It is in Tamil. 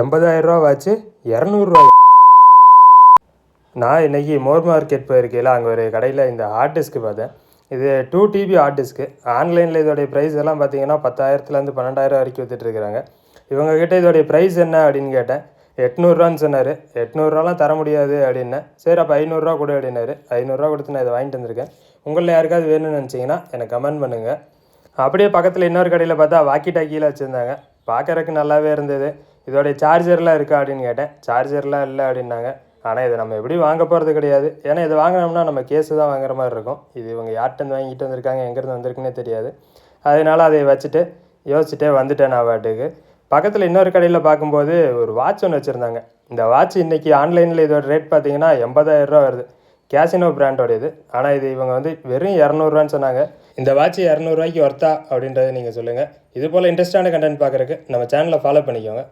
எண்பதாயிரரூவா வாச்சு இரநூறுவா நான் இன்னைக்கு மோர் மார்க்கெட் போயிருக்கையில் அங்கே ஒரு கடையில் இந்த ஹார்ட் டிஸ்க்கு பார்த்தேன். இது டூ டிபி ஹார்ட் டிஸ்க்கு ஆன்லைனில் இதோடைய ப்ரைஸ் எல்லாம் பார்த்தீங்கன்னா பத்தாயிரத்துலேருந்து பன்னெண்டாயிரம் வரைக்கும் விற்றுட்டுருக்குறாங்க இவங்கக்கிட்ட இதோடைய ப்ரைஸ் என்ன அப்படின்னு கேட்டேன். எட்நூறுரூவான்னு சொன்னார். எட்நூறுரூவாலாம் தர முடியாது அப்படின்னேன் சரி அப்போ ஐநூறுரூவா கொடு அப்படின்னாரு. ஐநூறுரூவா கொடுத்து நான் இதை வாங்கிட்டு வந்திருக்கேன். உங்களில் யாருக்காவது வேணும்னு நினச்சிங்கன்னா எனக்கு கமெண்ட் பண்ணுங்கள் அப்படியே பக்கத்தில் இன்னொரு கடையில் பார்த்தா வாக்கி டாக்கியில் வச்சுருந்தாங்க. பார்க்குறக்கு நல்லாவே இருந்தது. இதோடைய சார்ஜர்லாம் இருக்கா அப்படின்னு கேட்டேன். சார்ஜர்லாம் இல்லை அப்படின்னாங்க. ஆனால் இதை நம்ம எப்படி வாங்க போகிறது கிடையாது. ஏன்னா இதை வாங்கினோம்னா நம்ம கேஸு தான் வாங்குற மாதிரி இருக்கும். இது இவங்க யார்கிட்டருந்து வாங்கிட்டு வந்திருக்காங்க எங்கேருந்து வந்திருக்குன்னே தெரியாது. அதனால அதை வச்சுட்டு யோசிச்சுட்டே வந்துட்டேன் நான் வாட்டுக்கு பக்கத்தில் இன்னொரு கடையில் பார்க்கும்போது ஒரு வாட்ச் ஒன்று வச்சுருந்தாங்க. இந்த வாட்ச் இன்றைக்கி ஆன்லைனில் இதோட ரேட் பார்த்தீங்கன்னா எண்பதாயிரரூவா வருது. கேசினோ பிராண்டோடையது ஆனால் இது இவங்க வந்து வெறும் இரநூறுவான்னு சொன்னாங்க. இந்த வாட்ச் இரநூறுவாய்க்கு ஒர்த்தா அப்படின்றத நீங்கள் சொல்லுங்கள் இது போல் இன்ட்ரெஸ்டான கண்டென்ட் பார்க்குறக்கு நம்ம சேனலை ஃபாலோ பண்ணிக்கோங்க.